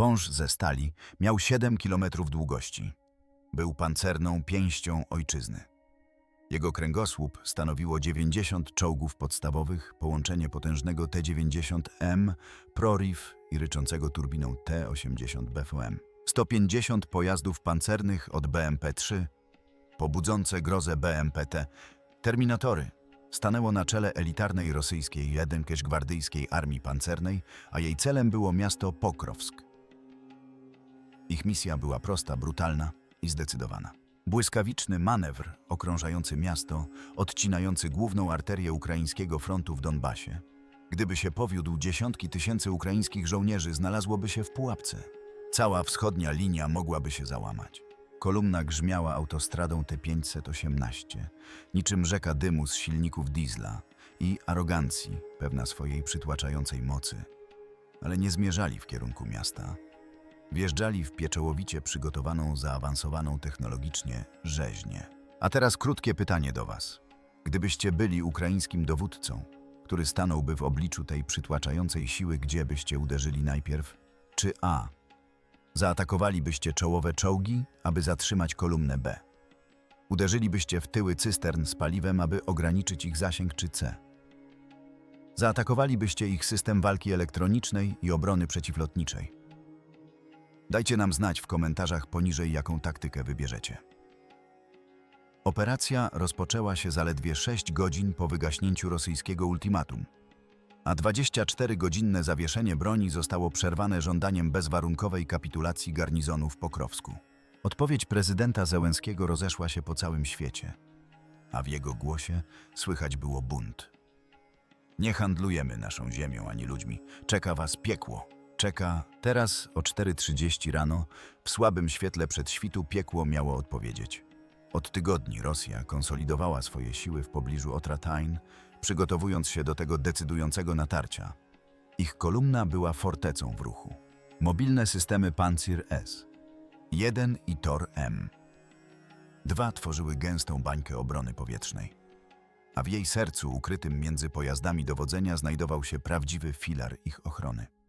Wąż ze stali miał 7 kilometrów długości. Był pancerną pięścią ojczyzny. Jego kręgosłup stanowiło 90 czołgów podstawowych, połączenie potężnego T-90M, ProRif i ryczącego turbiną T-80 BFM. 150 pojazdów pancernych od BMP-3, pobudzące grozę BMPT, Terminatory stanęło na czele elitarnej rosyjskiej jedynkiesz gwardyjskiej armii pancernej, a jej celem było miasto Pokrowsk. Ich misja była prosta, brutalna i zdecydowana. Błyskawiczny manewr okrążający miasto, odcinający główną arterię ukraińskiego frontu w Donbasie. Gdyby się powiódł, dziesiątki tysięcy ukraińskich żołnierzy znalazłoby się w pułapce. Cała wschodnia linia mogłaby się załamać. Kolumna grzmiała autostradą T518, niczym rzeka dymu z silników diesla i arogancji, pewna swojej przytłaczającej mocy. Ale nie zmierzali w kierunku miasta. Wjeżdżali w pieczołowicie przygotowaną, zaawansowaną technologicznie rzeźnię. A teraz krótkie pytanie do Was. Gdybyście byli ukraińskim dowódcą, który stanąłby w obliczu tej przytłaczającej siły, gdzie byście uderzyli najpierw? Czy A. Zaatakowalibyście czołowe czołgi, aby zatrzymać kolumnę B? Uderzylibyście w tyły cystern z paliwem, aby ograniczyć ich zasięg, czy C? Zaatakowalibyście ich system walki elektronicznej i obrony przeciwlotniczej? Dajcie nam znać w komentarzach poniżej, jaką taktykę wybierzecie. Operacja rozpoczęła się zaledwie 6 godzin po wygaśnięciu rosyjskiego ultimatum, a 24-godzinne zawieszenie broni zostało przerwane żądaniem bezwarunkowej kapitulacji garnizonu w Pokrowsku. Odpowiedź prezydenta Zełenskiego rozeszła się po całym świecie, a w jego głosie słychać było bunt. Nie handlujemy naszą ziemią ani ludźmi. Czeka was piekło. Czeka teraz o 4.30 rano, w słabym świetle przedświtu piekło miało odpowiedzieć. Od tygodni Rosja konsolidowała swoje siły w pobliżu Otratain, przygotowując się do tego decydującego natarcia. Ich kolumna była fortecą w ruchu. Mobilne systemy Panzir S. 1 i Tor M. Dwa tworzyły gęstą bańkę obrony powietrznej. A w jej sercu, ukrytym między pojazdami dowodzenia, znajdował się prawdziwy filar ich ochrony.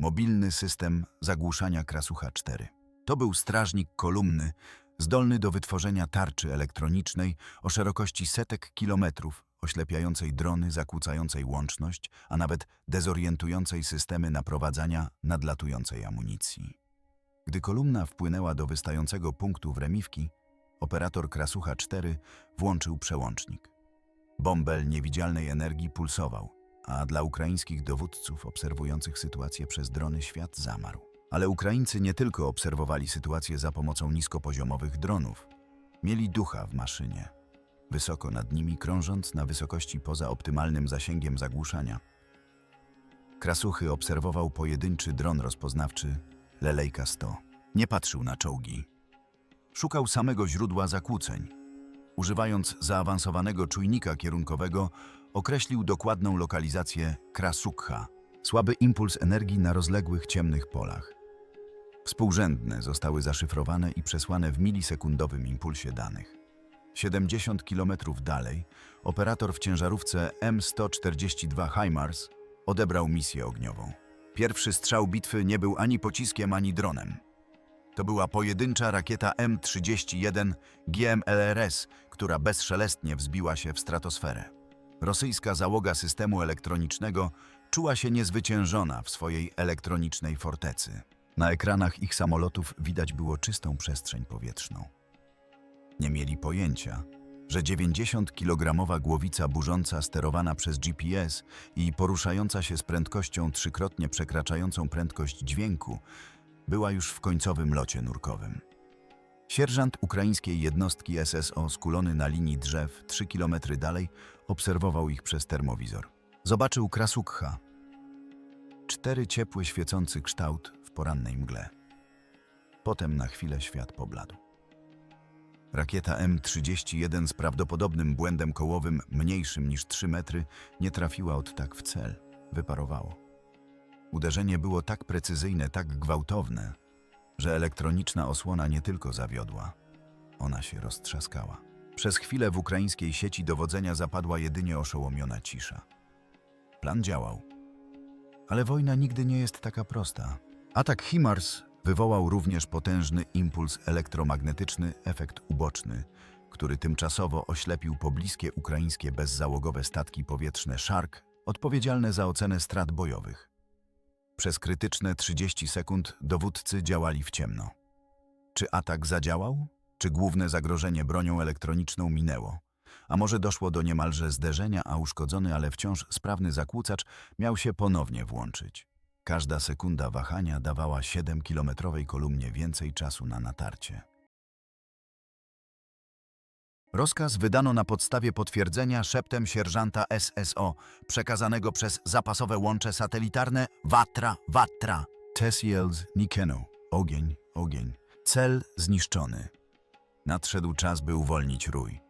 Mobilny system zagłuszania Krasucha 4. To był strażnik kolumny, zdolny do wytworzenia tarczy elektronicznej o szerokości setek kilometrów, oślepiającej drony, zakłócającej łączność, a nawet dezorientującej systemy naprowadzania nadlatującej amunicji. Gdy kolumna wpłynęła do wystającego punktu w Remiwki, operator Krasucha 4 włączył przełącznik. Bąbel niewidzialnej energii pulsował, a dla ukraińskich dowódców obserwujących sytuację przez drony świat zamarł. Ale Ukraińcy nie tylko obserwowali sytuację za pomocą niskopoziomowych dronów. Mieli ducha w maszynie, wysoko nad nimi krążąc na wysokości poza optymalnym zasięgiem zagłuszania. Krasuchy obserwował pojedynczy dron rozpoznawczy Lelejka 100. Nie patrzył na czołgi. Szukał samego źródła zakłóceń. Używając zaawansowanego czujnika kierunkowego, określił dokładną lokalizację Krasukha, słaby impuls energii na rozległych ciemnych polach. Współrzędne zostały zaszyfrowane i przesłane w milisekundowym impulsie danych. 70 km dalej operator w ciężarówce M142 HIMARS odebrał misję ogniową. Pierwszy strzał bitwy nie był ani pociskiem, ani dronem. To była pojedyncza rakieta M31 GMLRS, która bezszelestnie wzbiła się w stratosferę. Rosyjska załoga systemu elektronicznego czuła się niezwyciężona w swojej elektronicznej fortecy. Na ekranach ich samolotów widać było czystą przestrzeń powietrzną. Nie mieli pojęcia, że 90-kilogramowa głowica burząca sterowana przez GPS i poruszająca się z prędkością trzykrotnie przekraczającą prędkość dźwięku była już w końcowym locie nurkowym. Sierżant ukraińskiej jednostki SSO skulony na linii drzew 3 km dalej obserwował ich przez termowizor. Zobaczył Krasukha. Cztery ciepły, świecący kształt w porannej mgle. Potem na chwilę świat pobladł. Rakieta M31 z prawdopodobnym błędem kołowym mniejszym niż 3 metry nie trafiła od tak w cel. Wyparowało. Uderzenie było tak precyzyjne, tak gwałtowne, że elektroniczna osłona nie tylko zawiodła, ona się roztrzaskała. Przez chwilę w ukraińskiej sieci dowodzenia zapadła jedynie oszołomiona cisza. Plan działał. Ale wojna nigdy nie jest taka prosta. Atak HIMARS wywołał również potężny impuls elektromagnetyczny, efekt uboczny, który tymczasowo oślepił pobliskie ukraińskie bezzałogowe statki powietrzne Shark, odpowiedzialne za ocenę strat bojowych. Przez krytyczne 30 sekund dowódcy działali w ciemno. Czy atak zadziałał? Czy główne zagrożenie bronią elektroniczną minęło? A może doszło do niemalże zderzenia, a uszkodzony, ale wciąż sprawny zakłócacz miał się ponownie włączyć? Każda sekunda wahania dawała 7-kilometrowej kolumnie więcej czasu na natarcie. Rozkaz wydano na podstawie potwierdzenia szeptem sierżanta SSO, przekazanego przez zapasowe łącze satelitarne Watra, Watra. Tesiels Nikeno. Ogień, ogień. Cel zniszczony. Nadszedł czas, by uwolnić rój.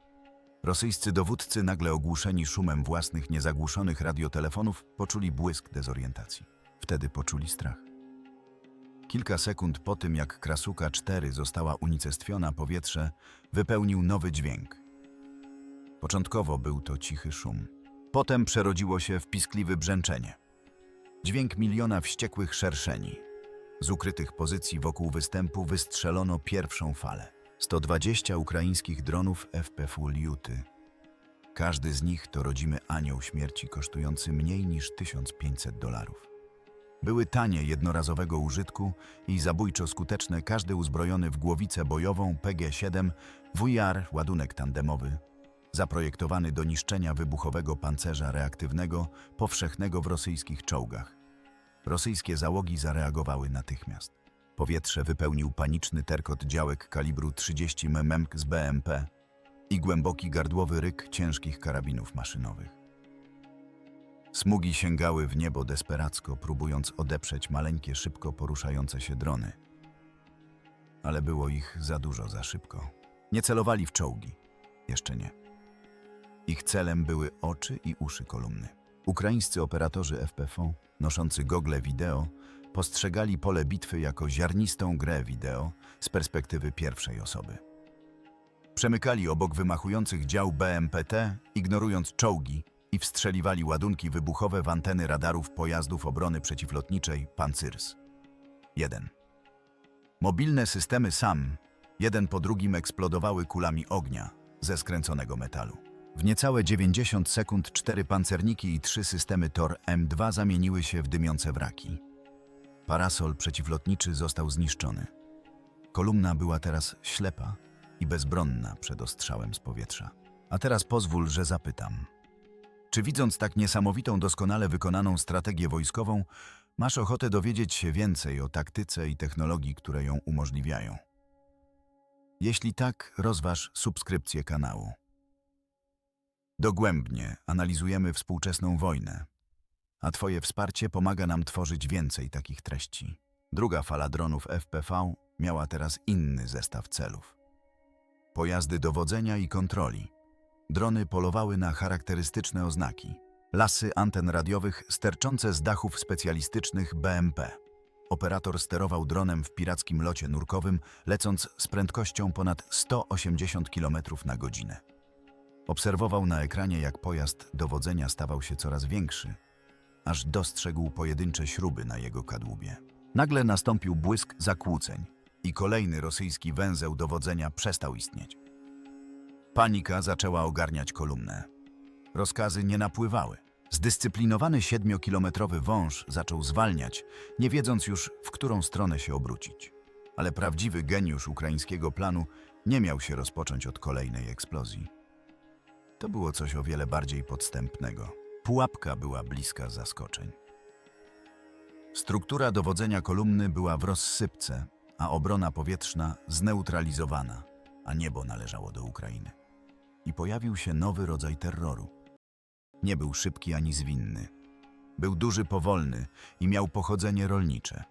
Rosyjscy dowódcy, nagle ogłuszeni szumem własnych niezagłuszonych radiotelefonów, poczuli błysk dezorientacji. Wtedy poczuli strach. Kilka sekund po tym, jak Krasuka 4 została unicestwiona, powietrze wypełnił nowy dźwięk. Początkowo był to cichy szum. Potem przerodziło się w piskliwe brzęczenie. Dźwięk miliona wściekłych szerszeni. Z ukrytych pozycji wokół występu wystrzelono pierwszą falę. 120 ukraińskich dronów FPV Liuty. Każdy z nich to rodzimy anioł śmierci kosztujący mniej niż 1500 dolarów. Były tanie, jednorazowego użytku i zabójczo skuteczne, każdy uzbrojony w głowicę bojową PG-7 WIAR, ładunek tandemowy, zaprojektowany do niszczenia wybuchowego pancerza reaktywnego powszechnego w rosyjskich czołgach. Rosyjskie załogi zareagowały natychmiast. Powietrze wypełnił paniczny terkot działek kalibru 30 mm z BMP i głęboki gardłowy ryk ciężkich karabinów maszynowych. Smugi sięgały w niebo desperacko, próbując odeprzeć maleńkie, szybko poruszające się drony. Ale było ich za dużo, za szybko. Nie celowali w czołgi. Jeszcze nie. Ich celem były oczy i uszy kolumny. Ukraińscy operatorzy FPV, noszący gogle wideo, postrzegali pole bitwy jako ziarnistą grę wideo z perspektywy pierwszej osoby. Przemykali obok wymachujących dział BMPT, ignorując czołgi i wstrzeliwali ładunki wybuchowe w anteny radarów pojazdów obrony przeciwlotniczej Panzers. 1. Mobilne systemy SAM, jeden po drugim eksplodowały kulami ognia ze skręconego metalu. W niecałe 90 sekund cztery pancerniki i trzy systemy TOR M2 zamieniły się w dymiące wraki. Parasol przeciwlotniczy został zniszczony. Kolumna była teraz ślepa i bezbronna przed ostrzałem z powietrza. A teraz pozwól, że zapytam. Czy widząc tak niesamowitą, doskonale wykonaną strategię wojskową, masz ochotę dowiedzieć się więcej o taktyce i technologii, które ją umożliwiają? Jeśli tak, rozważ subskrypcję kanału. Dogłębnie analizujemy współczesną wojnę, a Twoje wsparcie pomaga nam tworzyć więcej takich treści. Druga fala dronów FPV miała teraz inny zestaw celów. Pojazdy dowodzenia i kontroli. Drony polowały na charakterystyczne oznaki. Lasy anten radiowych sterczące z dachów specjalistycznych BMP. Operator sterował dronem w pirackim locie nurkowym, lecąc z prędkością ponad 180 km na godzinę. Obserwował na ekranie, jak pojazd dowodzenia stawał się coraz większy, aż dostrzegł pojedyncze śruby na jego kadłubie. Nagle nastąpił błysk zakłóceń i kolejny rosyjski węzeł dowodzenia przestał istnieć. Panika zaczęła ogarniać kolumnę. Rozkazy nie napływały. Zdyscyplinowany siedmiokilometrowy wąż zaczął zwalniać, nie wiedząc już, w którą stronę się obrócić. Ale prawdziwy geniusz ukraińskiego planu nie miał się rozpocząć od kolejnej eksplozji. To było coś o wiele bardziej podstępnego. Pułapka była bliska zaskoczeń. Struktura dowodzenia kolumny była w rozsypce, a obrona powietrzna zneutralizowana, a niebo należało do Ukrainy. I pojawił się nowy rodzaj terroru. Nie był szybki ani zwinny. Był duży, powolny i miał pochodzenie rolnicze.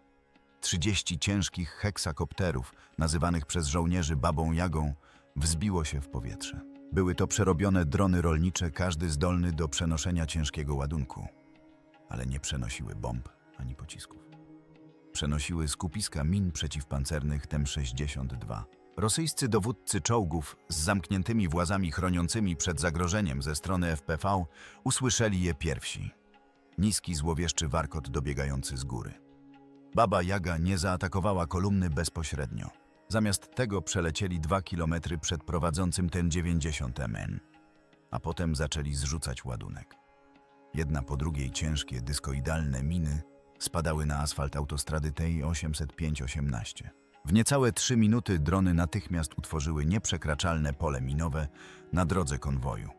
Trzydzieści ciężkich heksakopterów, nazywanych przez żołnierzy babą Jagą, wzbiło się w powietrze. Były to przerobione drony rolnicze, każdy zdolny do przenoszenia ciężkiego ładunku. Ale nie przenosiły bomb ani pocisków. Przenosiły skupiska min przeciwpancernych TEM-62. Rosyjscy dowódcy czołgów z zamkniętymi włazami chroniącymi przed zagrożeniem ze strony FPV usłyszeli je pierwsi. Niski, złowieszczy warkot dobiegający z góry. Baba Jaga nie zaatakowała kolumny bezpośrednio. Zamiast tego przelecieli dwa kilometry przed prowadzącym ten 90 MN, a potem zaczęli zrzucać ładunek. Jedna po drugiej ciężkie, dyskoidalne miny spadały na asfalt autostrady tej 805-18. W niecałe trzy minuty drony natychmiast utworzyły nieprzekraczalne pole minowe na drodze konwoju.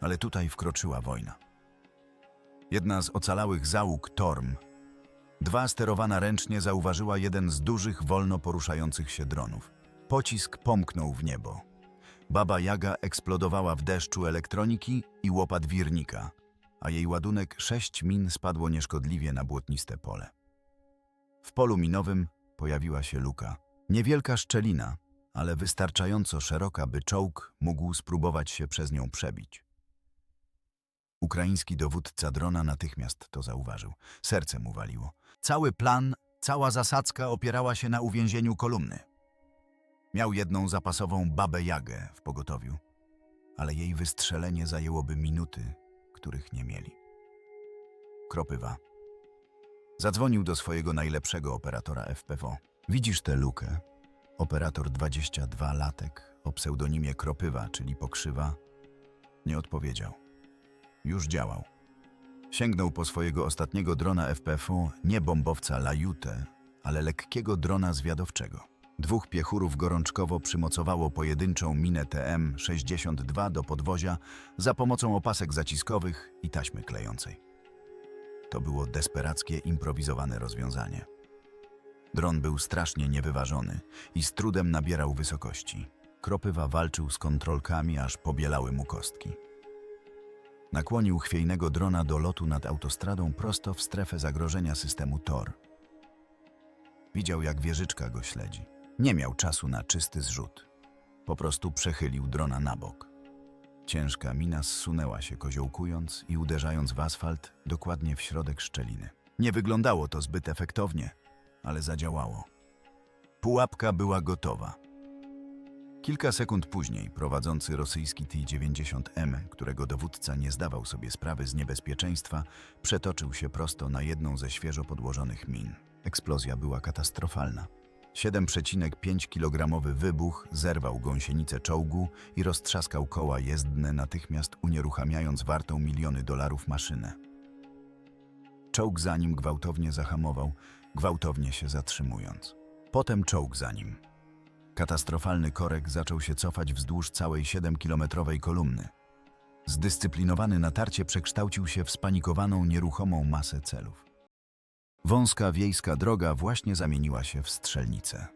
Ale tutaj wkroczyła wojna. Jedna z ocalałych załóg Torm, dwa sterowana ręcznie, zauważyła jeden z dużych, wolno poruszających się dronów. Pocisk pomknął w niebo. Baba Jaga eksplodowała w deszczu elektroniki i łopat wirnika, a jej ładunek sześć min spadło nieszkodliwie na błotniste pole. W polu minowym pojawiła się luka. Niewielka szczelina, ale wystarczająco szeroka, by czołg mógł spróbować się przez nią przebić. Ukraiński dowódca drona natychmiast to zauważył. Serce mu waliło. Cały plan, cała zasadzka opierała się na uwięzieniu kolumny. Miał jedną zapasową babę Jagę w pogotowiu, ale jej wystrzelenie zajęłoby minuty, których nie mieli. Kropywa. Zadzwonił do swojego najlepszego operatora FPW. Widzisz tę lukę? Operator 22 latek o pseudonimie Kropywa, czyli Pokrzywa, nie odpowiedział. Już działał. Sięgnął po swojego ostatniego drona FPV, nie bombowca Lajutę, ale lekkiego drona zwiadowczego. Dwóch piechurów gorączkowo przymocowało pojedynczą minę TM-62 do podwozia za pomocą opasek zaciskowych i taśmy klejącej. To było desperackie, improwizowane rozwiązanie. Dron był strasznie niewyważony i z trudem nabierał wysokości. Kropywa walczył z kontrolkami, aż pobielały mu kostki. Nakłonił chwiejnego drona do lotu nad autostradą prosto w strefę zagrożenia systemu TOR. Widział, jak wieżyczka go śledzi. Nie miał czasu na czysty zrzut. Po prostu przechylił drona na bok. Ciężka mina zsunęła się, koziołkując i uderzając w asfalt dokładnie w środek szczeliny. Nie wyglądało to zbyt efektownie, ale zadziałało. Pułapka była gotowa. Kilka sekund później prowadzący rosyjski T-90M, którego dowódca nie zdawał sobie sprawy z niebezpieczeństwa, przetoczył się prosto na jedną ze świeżo podłożonych min. Eksplozja była katastrofalna. 7,5 kg wybuch zerwał gąsienicę czołgu i roztrzaskał koła jezdne, natychmiast unieruchamiając wartą miliony dolarów maszynę. Czołg za nim gwałtownie zahamował, gwałtownie się zatrzymując. Potem czołg za nim. Katastrofalny korek zaczął się cofać wzdłuż całej 7-kilometrowej kolumny. Zdyscyplinowany natarcie przekształcił się w spanikowaną, nieruchomą masę celów. Wąska wiejska droga właśnie zamieniła się w strzelnicę.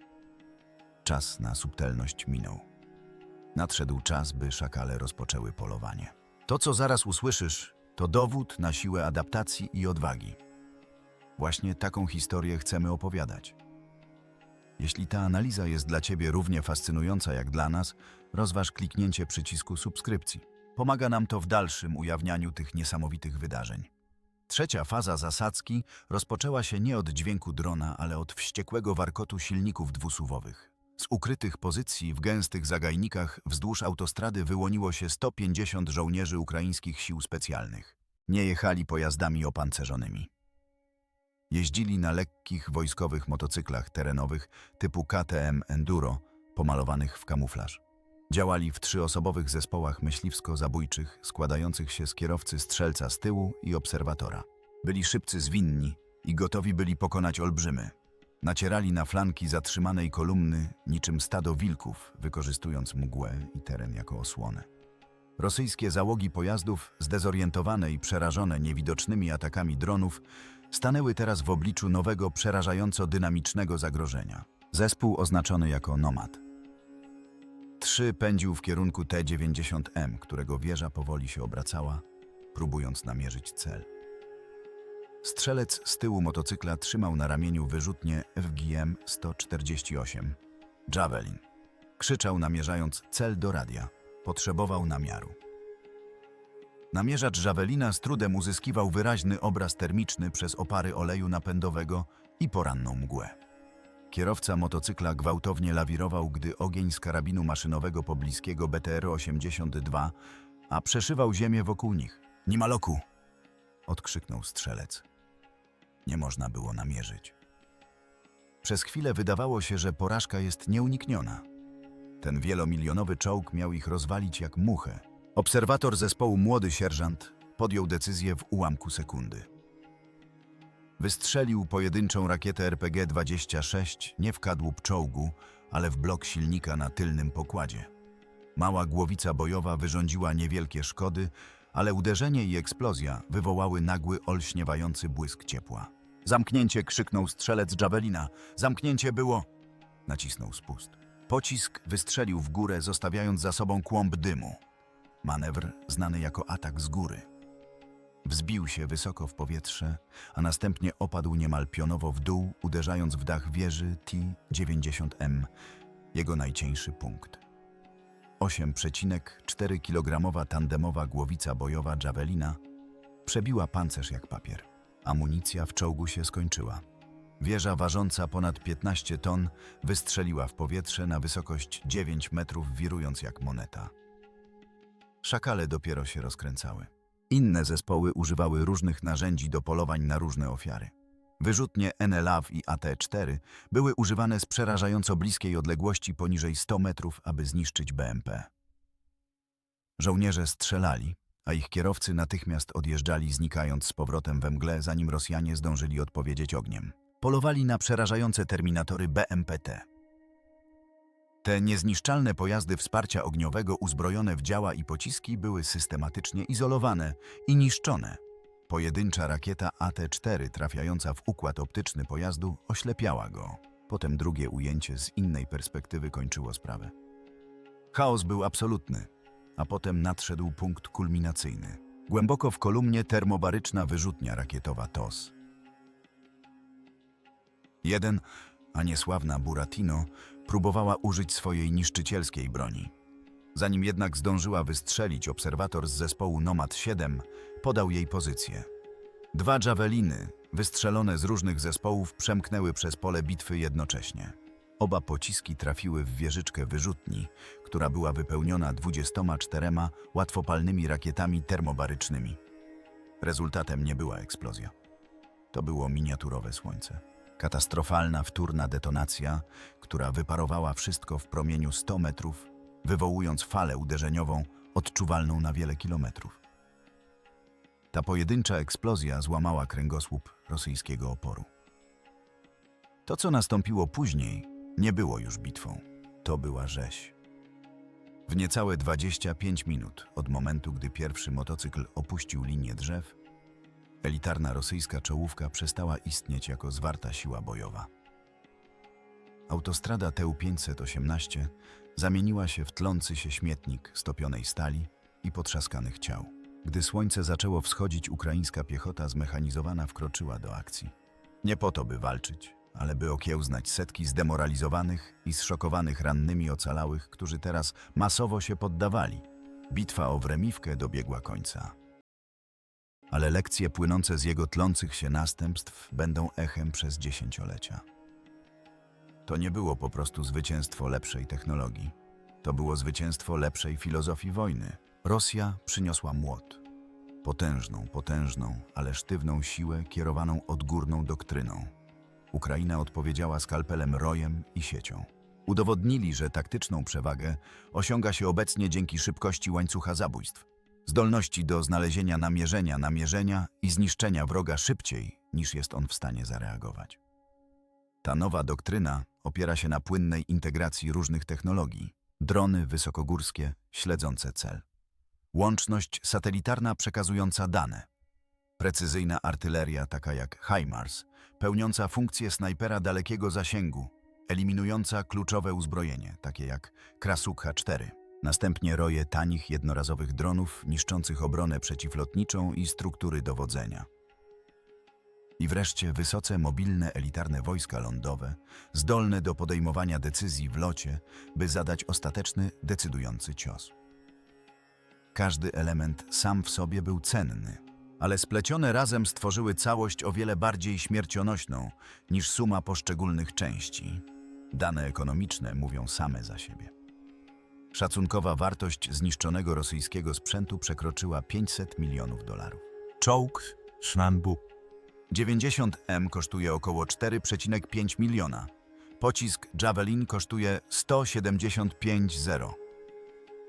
Czas na subtelność minął. Nadszedł czas, by szakale rozpoczęły polowanie. To, co zaraz usłyszysz, to dowód na siłę adaptacji i odwagi. Właśnie taką historię chcemy opowiadać. Jeśli ta analiza jest dla Ciebie równie fascynująca jak dla nas, rozważ kliknięcie przycisku subskrypcji. Pomaga nam to w dalszym ujawnianiu tych niesamowitych wydarzeń. Trzecia faza zasadzki rozpoczęła się nie od dźwięku drona, ale od wściekłego warkotu silników dwusuwowych. Z ukrytych pozycji w gęstych zagajnikach wzdłuż autostrady wyłoniło się 150 żołnierzy ukraińskich sił specjalnych. Nie jechali pojazdami opancerzonymi. Jeździli na lekkich wojskowych motocyklach terenowych typu KTM Enduro, pomalowanych w kamuflaż. Działali w trzyosobowych zespołach myśliwsko-zabójczych, składających się z kierowcy strzelca z tyłu i obserwatora. Byli szybcy zwinni i gotowi byli pokonać olbrzymy. Nacierali na flanki zatrzymanej kolumny niczym stado wilków, wykorzystując mgłę i teren jako osłonę. Rosyjskie załogi pojazdów, zdezorientowane i przerażone niewidocznymi atakami dronów, stanęły teraz w obliczu nowego, przerażająco dynamicznego zagrożenia. Zespół oznaczony jako Nomad. Trzy pędził w kierunku T-90M, którego wieża powoli się obracała, próbując namierzyć cel. Strzelec z tyłu motocykla trzymał na ramieniu wyrzutnię FGM-148 Javelin. Krzyczał namierzając cel do radia. Potrzebował namiaru. Namierzacz Javelina z trudem uzyskiwał wyraźny obraz termiczny przez opary oleju napędowego i poranną mgłę. Kierowca motocykla gwałtownie lawirował, gdy ogień z karabinu maszynowego pobliskiego BTR-82, a przeszywał ziemię wokół nich. Nie ma loku! odkrzyknął strzelec. nie można było namierzyć. Przez chwilę wydawało się, że porażka jest nieunikniona. Ten wielomilionowy czołg miał ich rozwalić jak muchę. Obserwator zespołu Młody Sierżant podjął decyzję w ułamku sekundy. Wystrzelił pojedynczą rakietę RPG-26 nie w kadłub czołgu, ale w blok silnika na tylnym pokładzie. Mała głowica bojowa wyrządziła niewielkie szkody, ale uderzenie i eksplozja wywołały nagły, olśniewający błysk ciepła. Zamknięcie krzyknął strzelec Javelina. Zamknięcie było. Nacisnął spust. Pocisk wystrzelił w górę, zostawiając za sobą kłąb dymu. Manewr znany jako atak z góry. Wzbił się wysoko w powietrze, a następnie opadł niemal pionowo w dół, uderzając w dach wieży T-90M, jego najcieńszy punkt. 8,4 kg tandemowa głowica bojowa Javelina przebiła pancerz jak papier. Amunicja w czołgu się skończyła. Wieża ważąca ponad 15 ton wystrzeliła w powietrze na wysokość 9 metrów, wirując jak moneta. Szakale dopiero się rozkręcały. Inne zespoły używały różnych narzędzi do polowań na różne ofiary. Wyrzutnie NLAW i AT-4 były używane z przerażająco bliskiej odległości poniżej 100 metrów, aby zniszczyć BMP. Żołnierze strzelali, a ich kierowcy natychmiast odjeżdżali, znikając z powrotem we mgle, zanim Rosjanie zdążyli odpowiedzieć ogniem. Polowali na przerażające terminatory BMPT. Te niezniszczalne pojazdy wsparcia ogniowego uzbrojone w działa i pociski były systematycznie izolowane i niszczone. Pojedyncza rakieta AT-4 trafiająca w układ optyczny pojazdu oślepiała go. Potem drugie ujęcie z innej perspektywy kończyło sprawę. Chaos był absolutny, a potem nadszedł punkt kulminacyjny. Głęboko w kolumnie termobaryczna wyrzutnia rakietowa TOS. Jeden, a niesławna Buratino, próbowała użyć swojej niszczycielskiej broni. Zanim jednak zdążyła wystrzelić, obserwator z zespołu Nomad 7 podał jej pozycję. Dwa javeliny, wystrzelone z różnych zespołów, przemknęły przez pole bitwy jednocześnie. Oba pociski trafiły w wieżyczkę wyrzutni, która była wypełniona 24 łatwopalnymi rakietami termobarycznymi. Rezultatem nie była eksplozja. To było miniaturowe słońce. Katastrofalna wtórna detonacja, która wyparowała wszystko w promieniu 100 metrów, wywołując falę uderzeniową odczuwalną na wiele kilometrów. Ta pojedyncza eksplozja złamała kręgosłup rosyjskiego oporu. To, co nastąpiło później, nie było już bitwą. To była rzeź. W niecałe 25 minut od momentu, gdy pierwszy motocykl opuścił linię drzew, elitarna rosyjska czołówka przestała istnieć jako zwarta siła bojowa. Autostrada TU-518 zamieniła się w tlący się śmietnik stopionej stali i potrzaskanych ciał. Gdy słońce zaczęło wschodzić, ukraińska piechota zmechanizowana wkroczyła do akcji. Nie po to, by walczyć, ale by okiełznać setki zdemoralizowanych i zszokowanych rannymi ocalałych, którzy teraz masowo się poddawali. Bitwa o Wremiwkę dobiegła końca. Ale lekcje płynące z jego tlących się następstw będą echem przez dziesięciolecia. To nie było po prostu zwycięstwo lepszej technologii. To było zwycięstwo lepszej filozofii wojny. Rosja przyniosła młot. Potężną, potężną, ale sztywną siłę kierowaną odgórną doktryną. Ukraina odpowiedziała skalpelem rojem i siecią. Udowodnili, że taktyczną przewagę osiąga się obecnie dzięki szybkości łańcucha zabójstw, zdolności do znalezienia namierzenia, namierzenia i zniszczenia wroga szybciej, niż jest on w stanie zareagować. Ta nowa doktryna opiera się na płynnej integracji różnych technologii. Drony wysokogórskie śledzące cel. Łączność satelitarna przekazująca dane. Precyzyjna artyleria taka jak HIMARS, pełniąca funkcję snajpera dalekiego zasięgu, eliminująca kluczowe uzbrojenie, takie jak Krasukha-4. Następnie roje tanich jednorazowych dronów niszczących obronę przeciwlotniczą i struktury dowodzenia. I wreszcie wysoce mobilne elitarne wojska lądowe, zdolne do podejmowania decyzji w locie, by zadać ostateczny, decydujący cios. Każdy element sam w sobie był cenny, ale splecione razem stworzyły całość o wiele bardziej śmiercionośną niż suma poszczególnych części. Dane ekonomiczne mówią same za siebie. Szacunkowa wartość zniszczonego rosyjskiego sprzętu przekroczyła 500 milionów dolarów. Czołg Sznanbu 90M kosztuje około 4,5 miliona. Pocisk Javelin kosztuje 175,0.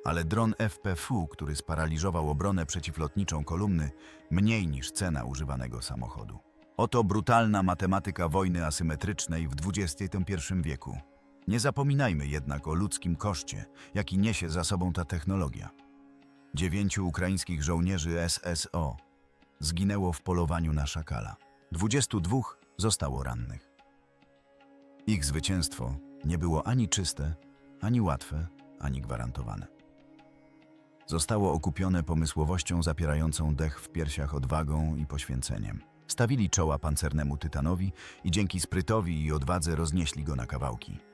Ale dron FPV, który sparaliżował obronę przeciwlotniczą kolumny, mniej niż cena używanego samochodu. Oto brutalna matematyka wojny asymetrycznej w XXI wieku. Nie zapominajmy jednak o ludzkim koszcie, jaki niesie za sobą ta technologia. Dziewięciu ukraińskich żołnierzy SSO zginęło w polowaniu na szakala. 22 zostało rannych. Ich zwycięstwo nie było ani czyste, ani łatwe, ani gwarantowane. Zostało okupione pomysłowością zapierającą dech w piersiach odwagą i poświęceniem. Stawili czoła pancernemu tytanowi i dzięki sprytowi i odwadze roznieśli go na kawałki.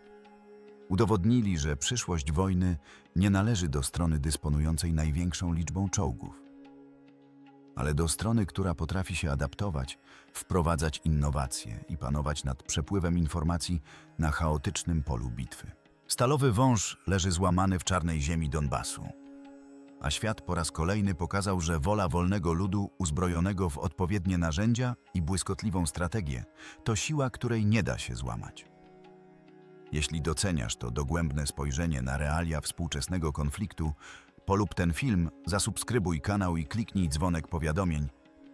Udowodnili, że przyszłość wojny nie należy do strony dysponującej największą liczbą czołgów, ale do strony, która potrafi się adaptować, wprowadzać innowacje i panować nad przepływem informacji na chaotycznym polu bitwy. Stalowy wąż leży złamany w czarnej ziemi Donbasu. A świat po raz kolejny pokazał, że wola wolnego ludu uzbrojonego w odpowiednie narzędzia i błyskotliwą strategię to siła, której nie da się złamać. Jeśli doceniasz to dogłębne spojrzenie na realia współczesnego konfliktu, polub ten film, zasubskrybuj kanał i kliknij dzwonek powiadomień,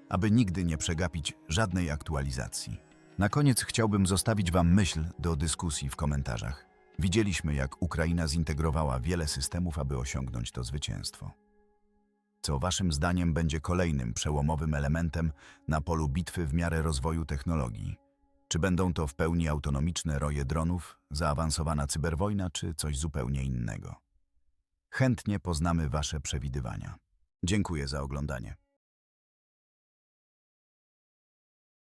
aby nigdy nie przegapić żadnej aktualizacji. Na koniec chciałbym zostawić Wam myśl do dyskusji w komentarzach. Widzieliśmy, jak Ukraina zintegrowała wiele systemów, aby osiągnąć to zwycięstwo. Co Waszym zdaniem będzie kolejnym przełomowym elementem na polu bitwy w miarę rozwoju technologii? Czy będą to w pełni autonomiczne roje dronów, zaawansowana cyberwojna, czy coś zupełnie innego? Chętnie poznamy Wasze przewidywania. Dziękuję za oglądanie.